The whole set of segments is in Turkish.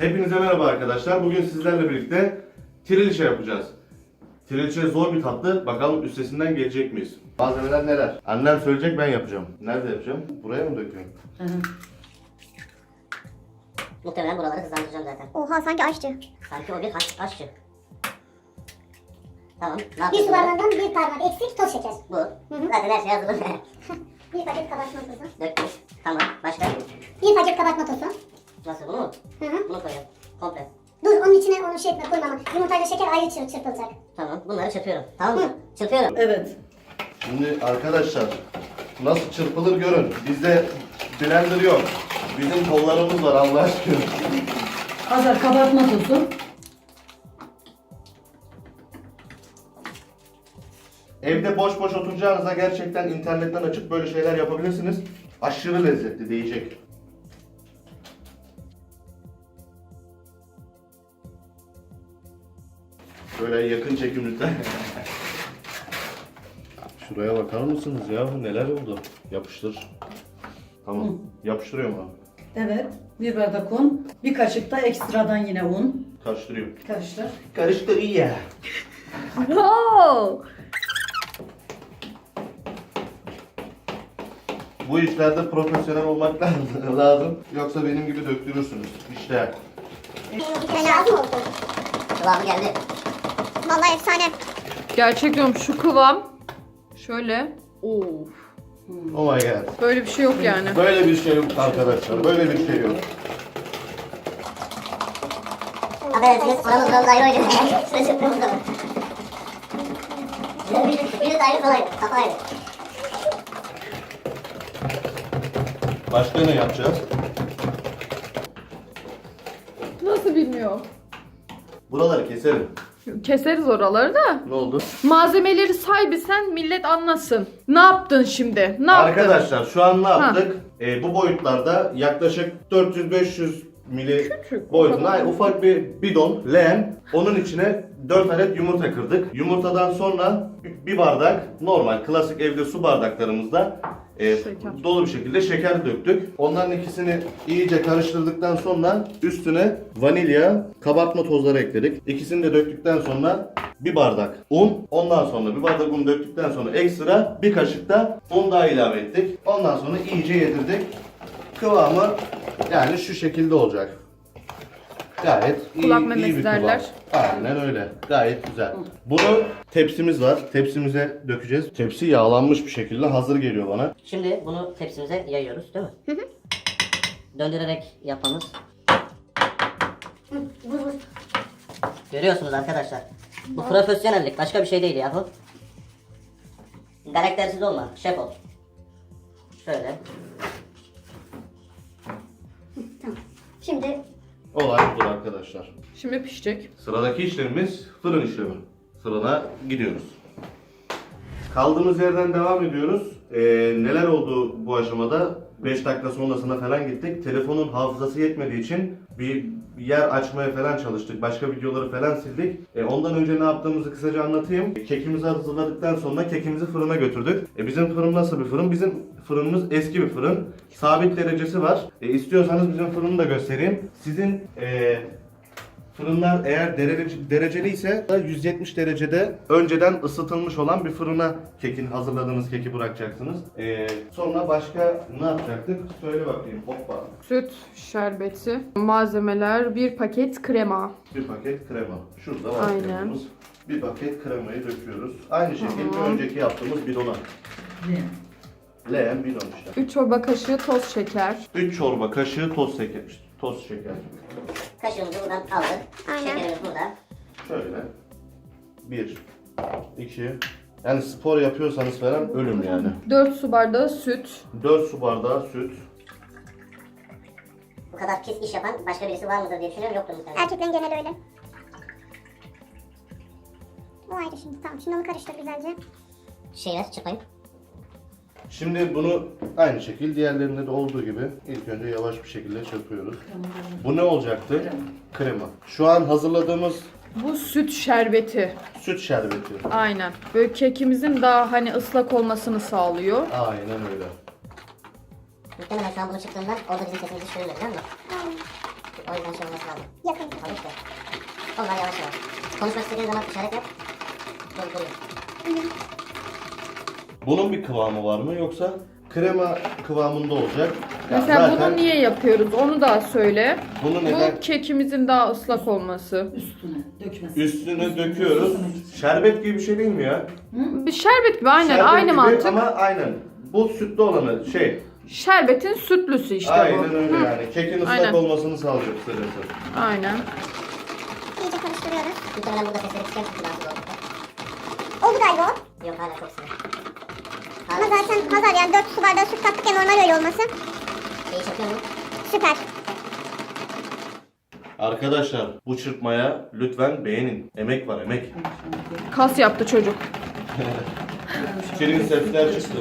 Hepinize merhaba arkadaşlar. Bugün sizlerle birlikte trilişe yapacağız. Trilişe zor bir tatlı. Bakalım üstesinden gelecek miyiz? Malzemeler neler? Annem söyleyecek ben yapacağım. Nerede yapacağım? Buraya mı döküyorum? Muhtemelen buraları hızlandıracağım zaten. Oha sanki aşçı. Sanki o bir aş, aşçı. Tamam. Ne Bir su bardağından bir parmak eksik toz şeker. Bu. Zaten her şey hazır. Bir paket kabartma tozu. Döktük. Tamam. Başka? Bir paket kabartma tozu. Nasıl bunu mu? Hı hı. Bunu koyuyorum. Komple. Dur onun içine onu şey etme koyma ama yumurtayla şeker ayrı çırp çırpılacak. Tamam. Bunları çırpıyorum. Tamam mı? Çırpıyorum. Evet. Şimdi arkadaşlar nasıl çırpılır görün. Bizde blender yok. Bizim kollarımız var Allah aşkına. Hazır kabartma tozu. Evde boş boş oturacağınıza gerçekten internetten açıp böyle şeyler yapabilirsiniz. Aşırı lezzetli değecek. Şöyle yakın çekim lütfen. Şuraya bakar mısınız ya? Neler oldu? Yapıştır. Tamam. Yapıştırıyorum abi. Evet. Bir bardak un. Bir kaşık da ekstradan yine un. Karıştırıyorum. Karıştır. Karıştır iyi ya. Oo. Bu işlerde profesyonel olmak lazım. Yoksa benim gibi döktürürsünüz. İşte. Bir tane lazım oldu. Kıvamı geldi. Vallahi efsane. Gerçek diyorum şu kıvam. Şöyle. Of. Oh my god. Böyle bir şey yok yani. Böyle bir şey yok arkadaşlar. Böyle bir şey yok. De. Kafa ayrı. Başka ne yapacağız? Nasıl bilmiyorum. Buraları keselim. Keseriz oraları da. Ne oldu? Malzemeleri say bir sen millet anlasın. Ne yaptın şimdi? Ne yaptın? Arkadaşlar şu an ne yaptık? Ee, bu boyutlarda yaklaşık 400-500 mili Küçük, boyutunda o kadar. ay, ufak bir bidon, leğen. Onun içine 4 adet yumurta kırdık. Yumurtadan sonra bir bardak normal klasik evde su bardaklarımızda e, Şeker. dolu bir şekilde şeker döktük. Onların ikisini iyice karıştırdıktan sonra üstüne vanilya, kabartma tozları ekledik. İkisini de döktükten sonra bir bardak un, ondan sonra bir bardak un döktükten sonra ekstra bir kaşık da un daha ilave ettik. Ondan sonra iyice yedirdik. Kıvamı yani şu şekilde olacak. Gayet iyi, Kulak iyi memesi bir derler. kıvam. Aynen öyle. Gayet güzel. Bunu tepsimiz var. Tepsimize dökeceğiz. Tepsi yağlanmış bir şekilde hazır geliyor bana. Şimdi bunu tepsimize yayıyoruz değil mi? Hı hı. Döndürerek yapmamız. Vur vur. Görüyorsunuz arkadaşlar. Bu profesyonellik başka bir şey değil yahu. Karaktersiz olma, şef ol. Şöyle. Tamam. Şimdi Olay budur arkadaşlar. Şimdi pişecek. Sıradaki işlemimiz fırın işlemi. Fırına gidiyoruz. Kaldığımız yerden devam ediyoruz. Ee, neler oldu bu aşamada? 5 dakika sonrasına falan gittik. Telefonun hafızası yetmediği için bir yer açmaya falan çalıştık. Başka videoları falan sildik. Ee, ondan önce ne yaptığımızı kısaca anlatayım. Kekimizi hazırladıktan sonra kekimizi fırına götürdük. E, bizim fırın nasıl bir fırın? Bizim fırınımız eski bir fırın. Sabit derecesi var. E, istiyorsanız bizim fırını da göstereyim. Sizin e, Fırınlar eğer dereceli, dereceli ise 170 derecede önceden ısıtılmış olan bir fırına kekin hazırladığınız keki bırakacaksınız. Ee, sonra başka ne yapacaktık? Söyle bakayım. Hoppa. Süt, şerbeti, malzemeler, bir paket krema. Bir paket krema. Şurada var Aynen. kremamız. Bir paket kremayı döküyoruz. Aynı şekilde Tamam. önceki yaptığımız bidona. Ne? Leğen bidon işte. 3 çorba kaşığı toz şeker. 3 çorba kaşığı toz şeker. Toz şeker. Kaşığımızı buradan aldık. Aynen. Şekerimiz burada. Şöyle. 1 2 Yani spor yapıyorsanız falan ölüm yani. 4 su bardağı süt. 4 su bardağı süt. Bu kadar pis iş yapan başka birisi var mıdır diye düşünüyorum. Yoktur muhtemelen. erkeklerin geneli öyle. O ayrı şimdi. Tamam şimdi onu karıştır güzelce. Şeyler çıkmayın. Şimdi bunu aynı şekilde diğerlerinde de olduğu gibi ilk önce yavaş bir şekilde çırpıyoruz. Bu ne olacaktı? Krema. Şu an hazırladığımız Bu süt şerbeti. süt şerbeti. Aynen. Böyle kekimizin daha hani ıslak olmasını sağlıyor. Aynen öyle. Muhtemelen şu an bunu çıktığında orada bizim sesimizi duymuyor değil mi? O yüzden şey olması lazım. Yakın. Al işte. Onlar yavaş yavaş. Konuşmak istediğin zaman işaret yap. Dur dur. Bunun bir kıvamı var mı yoksa krema kıvamında olacak. Ya Mesela zaten bunu niye yapıyoruz onu da söyle. Bunu neden Bu kekimizin daha ıslak olması. Üstüne dökmesin. üstüne döküyoruz? Şerbet gibi bir şey değil mi ya? Bir şerbet gibi aynen Şerbet aynı gibi mantık. Ama aynen. Bu sütlü olanı şey. Şerbetin sütlüsü işte aynen bu. öyle Hı, yani. Kekin ıslak Aynen. olmasını sağlayacak kısacası. Aynen. İyice karıştırıyoruz. Muhtemelen burada sesleri çıkar çünkü rahatsız olduk. Oldu galiba o. Yok hala çok sıvı. Ama zaten Hazar yani 4 su bardağı süt kattık ya normal öyle olması. İyi çekiyor mu? Süper. Arkadaşlar bu çırpmaya lütfen beğenin. Emek var emek. Kas yaptı çocuk. Şirin sesler çıktı.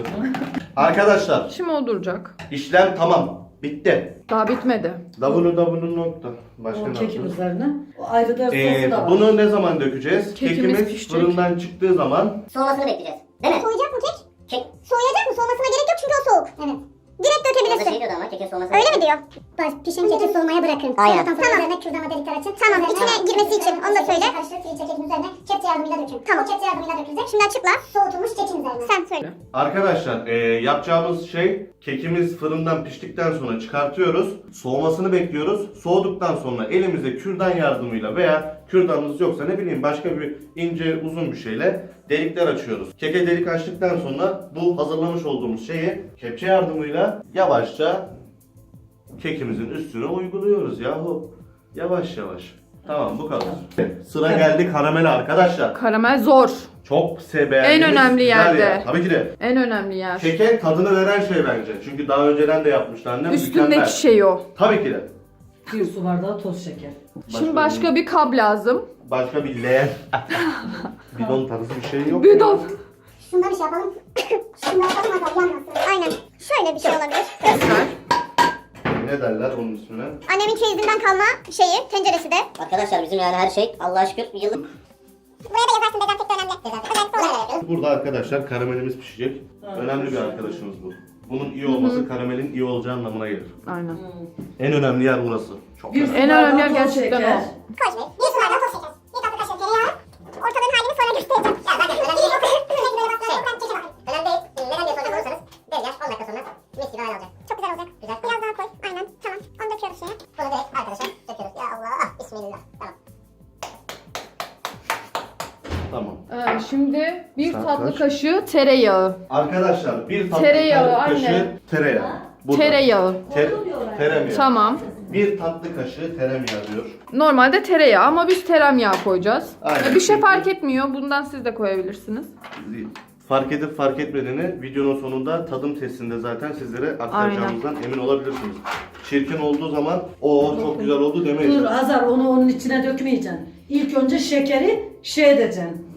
Arkadaşlar Şimdi o duracak. işlem tamam. Bitti. Daha bitmedi. www nokta. Başka O ne kekin yapıyoruz? üzerine. O ayrı da sosu Ee, da var. bunu ne zaman dökeceğiz? Kekimiz Kekimiz pişecek. fırından çıktığı zaman Soğumasını bekleyeceğiz. Değil mi? Soğuyacak mı kek? Kek. Soğuyacak mı? Soğumasına gerek yok çünkü o soğuk. Evet. Direkt Orada şey dökebilirsin. diyordu ama kekin soğumasını Öyle mi diyor? Baş, pişen keki soğumaya bırakın. Aynen. Sonradan fırın üzerine kürdana delikler açın. Tamam. İçine girmesi için onu da söyle. Karıştırıp filtre kekin üzerine kepçe yardımıyla dökün. Tamam. O kepçe yardımıyla dökülecek. Şimdi açıkla. Soğutulmuş kekin üzerine. Sen söyle. Arkadaşlar e, yapacağımız şey kekimiz fırından piştikten sonra çıkartıyoruz. Soğumasını bekliyoruz. Soğuduktan sonra elimizde kürdan yardımıyla veya kürdanınız yoksa ne bileyim başka bir ince uzun bir şeyle delikler açıyoruz. Keke delik açtıktan sonra bu hazırlamış olduğumuz şeyi kepçe yardımıyla yavaşça kekimizin üstüne uyguluyoruz yahu. Yavaş yavaş. Tamam bu kadar. Sıra geldi karamele arkadaşlar. Karamel zor. Çok sebeğendiğimiz En önemli yerde. yer. Tabii ki de. En önemli yer. Keke tadını veren şey bence. Çünkü daha önceden de yapmıştı annem. Üstündeki Mükemmel. şey o. Tabii ki de. Bir su bardağı toz şeker. Şimdi başka bir kap lazım. Başka bir leğen. Bidon tarzı bir şey yok. Bidon. Şundan bir şey yapalım. Şunu yapalım yanmasın. Aynen. Şöyle bir şey olabilir. Göster. Ne derler onun ismine? Annemin çeyizinden kalma şeyi, tenceresi de. Arkadaşlar bizim yani her şey Allah'a şükür yıllık. Buraya da yazarsın dezenfekte önemli. Önemli. Burada arkadaşlar karamelimiz pişecek. Önemli bir arkadaşımız bu. Bunun iyi olması karamelin iyi olacağı anlamına gelir. Aynen. En önemli yer burası. Çok Bir önemli. En önemli yer gerçekten o. Koy. Bir su bardağı toz şeker. Tatlı kaşığı tereyağı. Arkadaşlar bir tatlı Tereyağı, kaşığı anne. tereyağı. Burada. Tereyağı. Te tereyağı. Tamam. Bir tatlı kaşığı tereyağı diyor. Normalde tereyağı ama biz tereyağı koyacağız. Aynen. Bir şey fark etmiyor. Bundan siz de koyabilirsiniz. Fark edip fark etmediğini videonun sonunda tadım testinde zaten sizlere aktaracağımızdan emin olabilirsiniz. Çirkin olduğu zaman o çok güzel oldu Dur demeyeceğim. Azar onu onun içine dökmeyeceksin. İlk önce şekeri şey edeceksin.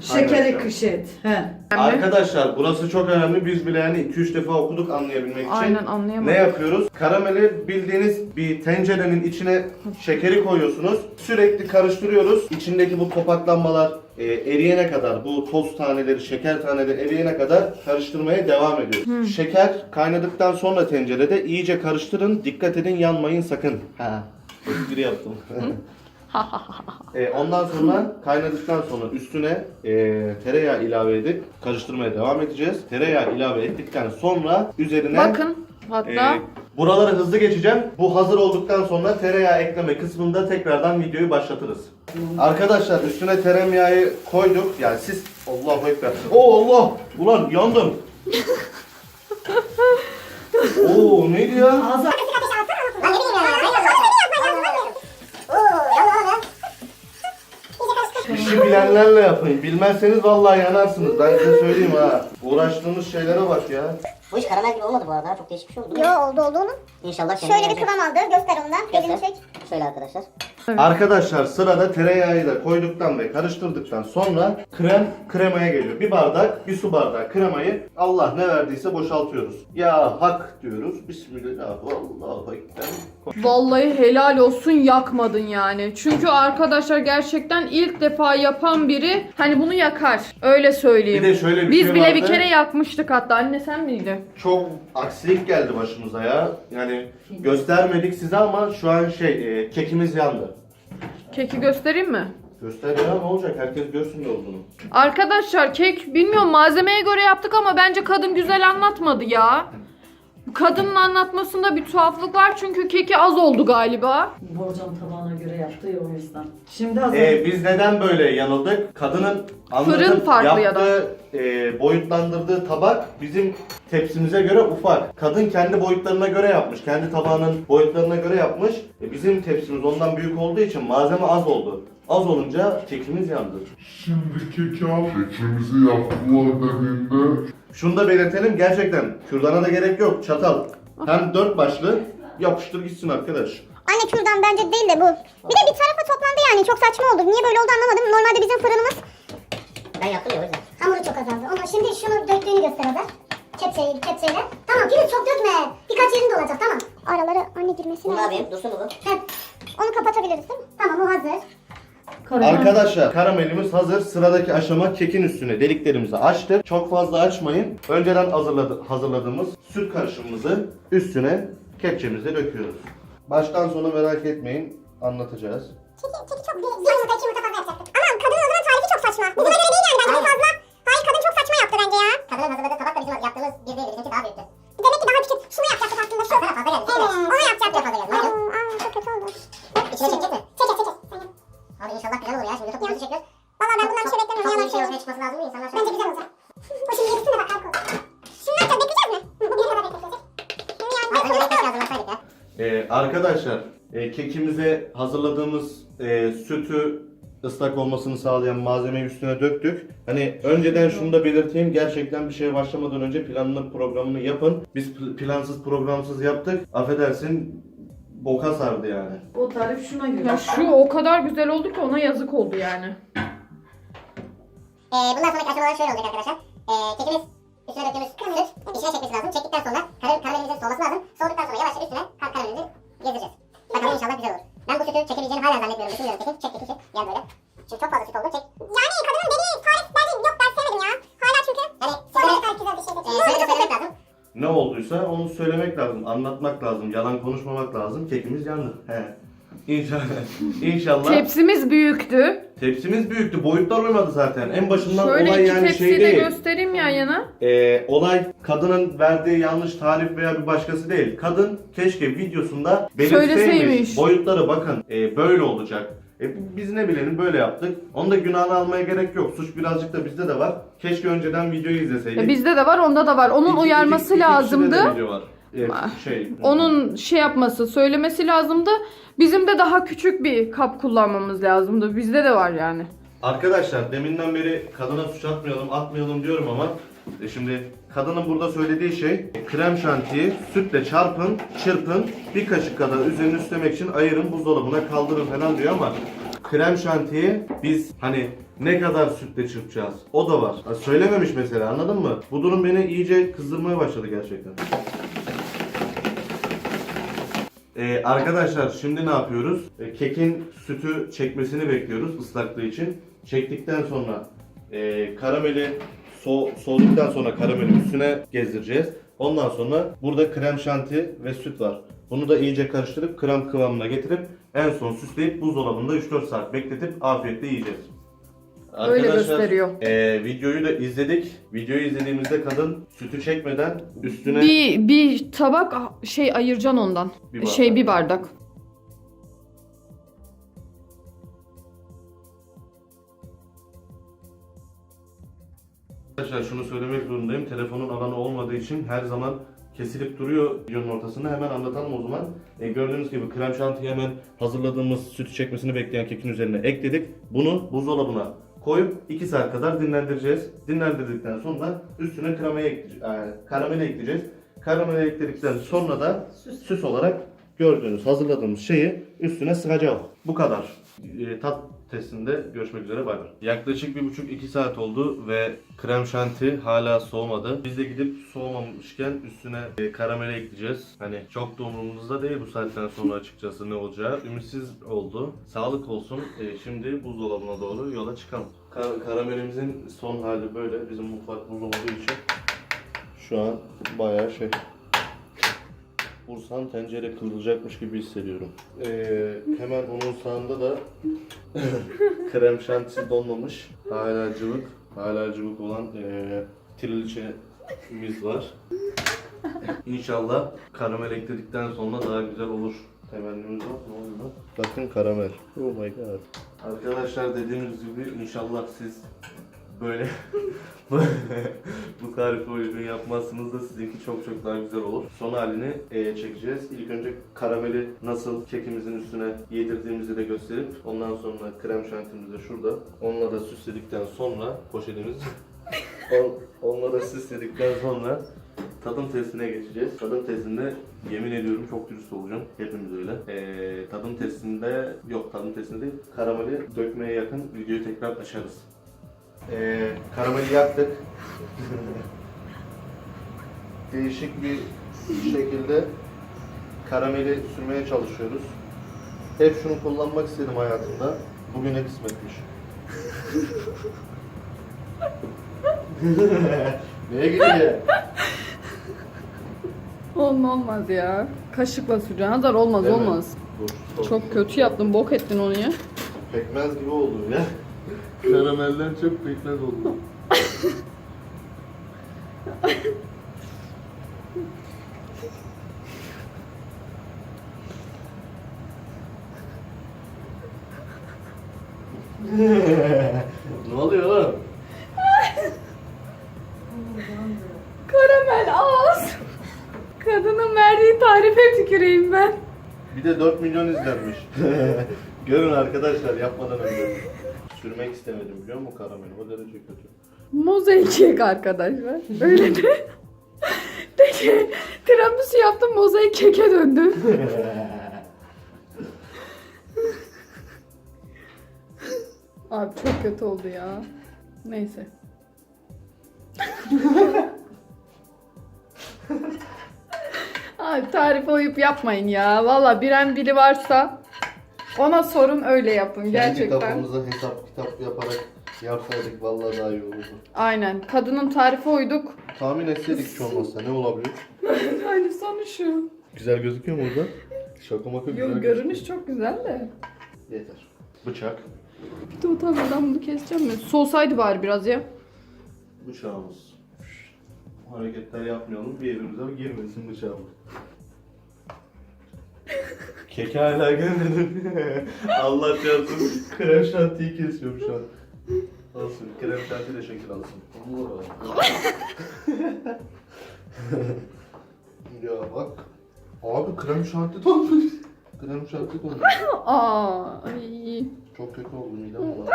Şekeri Aynen. kış et. He. Arkadaşlar burası çok önemli. Biz bile yani 2-3 defa okuduk anlayabilmek için. Aynen, anlayamadım. Ne yapıyoruz? Karameli bildiğiniz bir tencerenin içine şekeri koyuyorsunuz. Sürekli karıştırıyoruz. İçindeki bu topaklanmalar e, eriyene kadar, bu toz taneleri, şeker taneleri eriyene kadar karıştırmaya devam ediyoruz. Şeker kaynadıktan sonra tencerede iyice karıştırın. Dikkat edin yanmayın sakın. Ha. Espri yaptım. E, ondan sonra kaynadıktan sonra üstüne e, tereyağı ilave edip karıştırmaya devam edeceğiz. Tereyağı ilave ettikten sonra üzerine Bakın hatta e, buraları hızlı geçeceğim. Bu hazır olduktan sonra tereyağı ekleme kısmında tekrardan videoyu başlatırız. Arkadaşlar üstüne tereyağı koyduk. Yani siz Allahu ekber. Oo Allah! Ulan yandım. Oo neydi ya? Azar Lan ne bileyim ya. Hayır, hayır, hayır, hayır. Oo, yalan ya. İyice karıştır. İşi bilenlerle yapın. Bilmezseniz vallahi yanarsınız. Ben size söyleyeyim ha. Uğraştığınız şeylere bak ya. Bu iş karamel gibi olmadı bu arada. Çok değişik bir şey oldu. Yo oldu oldu oğlum. İnşallah kendine Şöyle bir gelecek. kıvam aldı. Göster ondan. Elini Göster. çek. Şöyle arkadaşlar. Arkadaşlar sırada tereyağı da koyduktan ve karıştırdıktan sonra krem kremaya geliyor. Bir bardak, bir su bardağı kremayı Allah ne verdiyse boşaltıyoruz. Ya hak diyoruz. Bismillah. Allahu ekber. Vallahi helal olsun yakmadın yani. Çünkü arkadaşlar gerçekten ilk defa yapan biri hani bunu yakar. Öyle söyleyeyim. Bir de şöyle bir Biz şey bile bir vardı. kere yakmıştık hatta. Anne sen miydin? Çok aksilik geldi başımıza ya. Yani göstermedik size ama şu an şey e, kekimiz yandı. Keki göstereyim mi? Göster ya ne olacak? Herkes görsün ne olduğunu. Arkadaşlar kek bilmiyorum malzemeye göre yaptık ama bence kadın güzel anlatmadı ya. Kadının anlatmasında bir tuhaflık var çünkü keki az oldu galiba. Borcam göre yaptı ya o yüzden. Şimdi hazır. Ee, biz neden böyle yanıldık? Kadının Fırın farklı ya da. yaptığı, e, boyutlandırdığı tabak bizim tepsimize göre ufak. Kadın kendi boyutlarına göre yapmış. Kendi tabağının boyutlarına göre yapmış. E, bizim tepsimiz ondan büyük olduğu için malzeme az oldu. Az olunca kekimiz yandı. Şimdi keki al. Kekimizi yaptılar dediğinde Şunu da belirtelim gerçekten kürdana da gerek yok. Çatal. Hem dört başlı yapıştır gitsin arkadaş. Anne kürdan bence değil de bu. Bir de bir tarafa toplandı yani çok saçma oldu. Niye böyle oldu anlamadım. Normalde bizim fırınımız Ben yaptım ya o yüzden. hamuru çok azaldı. Ama şimdi şunu döktüğünü göster Hazar. Kepçeyi, kepçeyle. Tamam Filiz çok dökme. Birkaç yerinde olacak tamam. Araları anne girmesi Bunu lazım. yapayım? Dursun bu? Evet. Onu kapatabiliriz değil mi? Tamam o hazır. Arkadaşlar karamelimiz hazır. Sıradaki aşama kekin üstüne deliklerimizi açtık. Çok fazla açmayın. Önceden hazırladı, hazırladığımız süt karışımımızı üstüne kepçemize döküyoruz. Baştan sona merak etmeyin. Anlatacağız. Keki, keki çok bir, bir yumurta iki yumurta fazla yapacaktık. Ama kadının o zaman tarifi çok saçma. Bizim göre değil yani bence bu fazla. Hayır kadın çok saçma yaptı bence ya. Kadının hazırladığı tabak da bizim yaptığımız bir değil. Bizimki daha büyüktü. Demek ki daha küçük. Şunu yapacaktık aslında şu. Sana fazla geldi. Evet. Onu yapacaktık. Çok fazla geldi. Aa, aa, çok kötü oldu. İçine çekecek mi? Çekek. Aynen. Abi inşallah güzel olur ya. Şimdi YouTube videosu çekiyoruz. Valla ben bundan bir şey beklemiyorum. Çok Yalan bir şey ortaya çıkması lazım mi? İnsanlar arkadaşlar e, kekimize hazırladığımız e, sütü ıslak olmasını sağlayan malzemeyi üstüne döktük. Hani önceden şunu da belirteyim. Gerçekten bir şeye başlamadan önce planını programını yapın. Biz pl- plansız programsız yaptık. Affedersin boka sardı yani. O tarif şuna göre. Ya şu o kadar güzel oldu ki ona yazık oldu yani. Ee, bundan sonraki aşamalar şöyle olacak arkadaşlar. Ee, kekimiz üstüne döktüğümüz süt içine çekmesi lazım. Çektikten sonra kar karamelimizin soğuması lazım. Soğuduktan sonra yavaşça üstüne kar karamelimizi gezdireceğiz. Bakalım inşallah güzel olur. Ben bu sütü çekebileceğini hala zannetmiyorum. Düşünmüyorum kesin. Çek keki çek. Gel böyle. Çünkü çok fazla süt oldu. Çek. Yani kadının dediği tarif bence yok ben sevmedim ya. Hala çünkü. Yani Sonra sizlere kadar güzel bir şey e, de. şöyle de söylemek lazım. Ne olduysa onu söylemek lazım, anlatmak lazım, yalan konuşmamak lazım. Kekimiz yandı. He. İnşallah. İnşallah. Tepsimiz büyüktü. Tepsimiz büyüktü. Boyutlar uymadı zaten. En başından Şöyle olay iki yani tepsiyi şey de değil. göstereyim yan yana. Ee, olay kadının verdiği yanlış tarif veya bir başkası değil. Kadın keşke videosunda belirtseymiş. Söyleseymiş. Boyutları bakın e, böyle olacak. E, biz ne bilelim böyle yaptık. Onu da günahını almaya gerek yok. Suç birazcık da bizde de var. Keşke önceden videoyu izleseydik. Ya bizde de var onda da var. Onun İki- uyarması iki- iki kişide lazımdı. de video var. E, Ah. şey. Onun şey yapması, söylemesi lazımdı. Bizim de daha küçük bir kap kullanmamız lazımdı. Bizde de var yani. Arkadaşlar deminden beri kadına suç atmayalım, atmayalım diyorum ama e, şimdi kadının burada söylediği şey krem şantiyi sütle çarpın, çırpın, bir kaşık kadar üzerini üstlemek için ayırın buzdolabına kaldırın falan diyor ama krem şantiyi biz hani ne kadar sütle çırpacağız o da var. Ha, Söylememiş mesela anladın mı? Bu durum beni iyice kızdırmaya başladı gerçekten. Ee, arkadaşlar şimdi ne yapıyoruz? Ee, kekin sütü çekmesini bekliyoruz ıslaklığı için. Çektikten sonra e, karameli so soğuduktan sonra karameli üstüne gezdireceğiz. Ondan sonra burada krem şanti ve süt var. Bunu da iyice karıştırıp krem kıvamına getirip en son süsleyip buzdolabında 3-4 saat bekletip afiyetle yiyeceğiz. Öyle gösteriyor. e, videoyu da izledik. Videoyu izlediğimizde kadın sütü çekmeden üstüne Bir bir tabak şey ayıracaksın ondan. Bardak. şey bir bardak. Arkadaşlar şunu söylemek zorundayım. Telefonun alanı olmadığı için her zaman kesilip duruyor videonun ortasında. Hemen anlatalım o zaman. E, gördüğünüz gibi krem şantiyi hemen hazırladığımız sütü çekmesini bekleyen kekin üzerine ekledik. Bunu buzdolabına koyup 2 saat kadar dinlendireceğiz. Dinlendirdikten sonra üstüne kremayı ekleyeceğiz. E, karameli ekleyeceğiz. Karameli ekledikten sonra da süs olarak gördüğünüz hazırladığımız şeyi üstüne sıkacağım. Bu kadar. E, tat testinde görüşmek üzere bay bay. Yaklaşık bir buçuk iki saat oldu ve krem şanti hala soğumadı. Biz de gidip soğumamışken üstüne e, karamele ekleyeceğiz. Hani çok da umurumuzda değil bu saatten sonra açıkçası ne olacağı. Ümitsiz oldu. Sağlık olsun. E, şimdi buzdolabına doğru yola çıkalım. Ka- karamelimizin son hali böyle. Bizim mutfak buz olduğu için şu an bayağı şey vursam tencere kırılacakmış gibi hissediyorum. Ee, hemen onun sağında da krem şantisi donmamış. Hala cıvık, hala cıvık olan ee, triliçemiz var. İnşallah karamel ekledikten sonra daha güzel olur. Temennimiz var. Ne lan? Bakın karamel. Oh my god. Arkadaşlar dediğimiz gibi inşallah siz böyle bu tarife uygun yapmazsınız da sizinki çok çok daha güzel olur. Son halini e, çekeceğiz. İlk önce karameli nasıl kekimizin üstüne yedirdiğimizi de gösterip ondan sonra krem şantimizi de şurada. Onunla da süsledikten sonra poşetimiz on, onunla da süsledikten sonra tadım testine geçeceğiz. Tadım testinde yemin ediyorum çok dürüst olacağım. Hepimiz öyle. Ee, tadım testinde yok tadım testinde değil. Karameli dökmeye yakın videoyu tekrar açarız. Ee, karameli yaktık. Değişik bir şekilde karameli sürmeye çalışıyoruz. Hep şunu kullanmak istedim hayatımda. Bugüne kısmetmiş. Neye gidiyor? Olma olmaz ya. Kaşıkla süreceksin. Hazar olmaz Değil mi? olmaz. Dur, Çok kötü yaptın. Bok ettin onu ya. Pekmez gibi oldu ya. Karamelden çok pekmez oldu. ne oluyor oğlum? Karamel ağız. Kadının verdiği tarife tüküreyim ben. Bir de 4 milyon izlenmiş. Görün arkadaşlar yapmadan önce. Sürmek istemedim biliyor musun karameli? O derece kötü. Mozaik kek arkadaşlar. Öyle de. Peki tiramisu yaptım mozaik keke döndü. Abi çok kötü oldu ya. Neyse. Abi tarife uyup yapmayın ya. Valla biren biri varsa ona sorun öyle yapın Kendi gerçekten. kafamıza hesap kitap yaparak yapsaydık vallahi daha iyi olurdu. Aynen. Kadının tarife uyduk. Tahmin etseydik hiç olmazsa ne olabilir? Yani sonu şu. Güzel gözüküyor mu orada? Şaka maka güzel Yok gözüküyor. görünüş çok güzel de. Yeter. Bıçak. Bir de utanmadan bunu keseceğim mi? Soğusaydı bari biraz ya. Bıçağımız. Hareketler yapmayalım. Bir yerimize girmesin bıçağımız. Keke hala gelmedi. Allah çarpsın. Krem şantiyi kesiyorum şu an. Olsun. Krem şanti de şekil alsın. Allah ya bak. Abi krem şanti donmuş. Krem şanti donmuş. Aa, ay. Çok kötü oldu midem bulandı.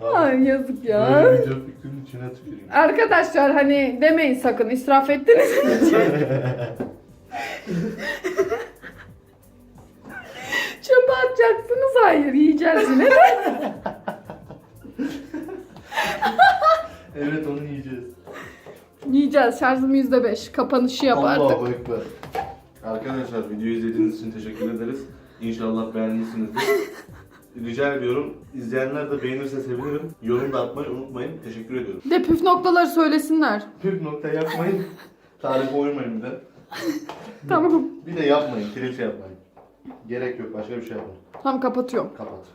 Ay yazık ya. Böyle video fikrinin içine tüküreyim. Arkadaşlar hani demeyin sakın israf ettiniz. Çöpe atacaksınız hayır yiyeceğiz yine de. Evet onu yiyeceğiz. Yiyeceğiz şarjım %5. Kapanışı yap artık. Allahu Ekber. Arkadaşlar videoyu izlediğiniz için teşekkür ederiz. İnşallah beğenmişsinizdir. Rica ediyorum. İzleyenler de beğenirse sevinirim. Yorum da atmayı unutmayın. Teşekkür ediyorum. Bir de püf noktaları söylesinler. Püf nokta yapmayın. Tarife uymayın bir de. Tamam. Bir de yapmayın. Kireç yapmayın. Gerek yok. Başka bir şey yapmayın. Tamam kapatıyorum. Kapat.